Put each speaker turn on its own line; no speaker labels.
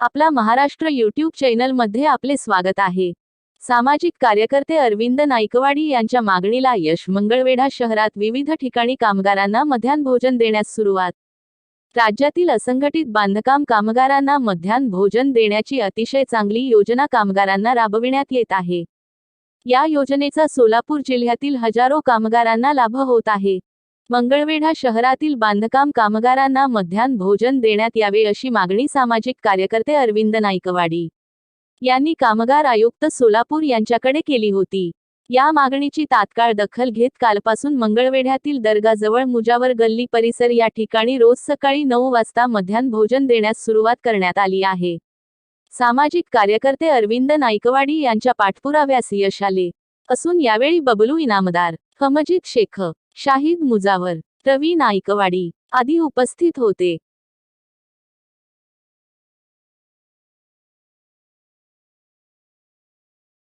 आपला महाराष्ट्र यूट्यूब चॅनलमध्ये आपले स्वागत आहे. सामाजिक कार्यकर्ते अरविंद नाईकवाडी यांच्या मागणीला यश मंगळवेढा शहरात विविध ठिकाणी कामगारांना मध्यान्ह भोजन देण्यास सुरुवात. राज्यातील असंघटित बांधकाम कामगारांना मध्यान्ह भोजन देण्याची अतिशय चांगली योजना कामगारांना राबविण्यात येत आहे. या योजनेचा सोलापूर जिल्ह्यातील हजारो कामगारांना लाभ होत आहे. मंगळवेढा शहरातील बांधकाम कामगारांना मध्यान्ह भोजन देण्यात यावे अशी मागणी सामाजिक कार्यकर्ते अरविंद नाईकवाडी यांनी कामगार आयुक्त सोलापूर यांच्याकडे केली होती. या मागणीची तात्काळ दखल घेत कालपासून मंगळवेढ्यातील दर्गाजवळ मुजावर गल्ली परिसर या ठिकाणी रोज सकाळी नऊ वाजता मध्यान्ह भोजन देण्यास सुरुवात करण्यात आली आहे. सामाजिक कार्यकर्ते अरविंद नाईकवाडी यांच्या पाठपुराव्यास यश आले. असून यावेळी बबलू इनामदार हमजीत शेख शाहिद मुजावर रवी नाईकवाडी आदी उपस्थित होते.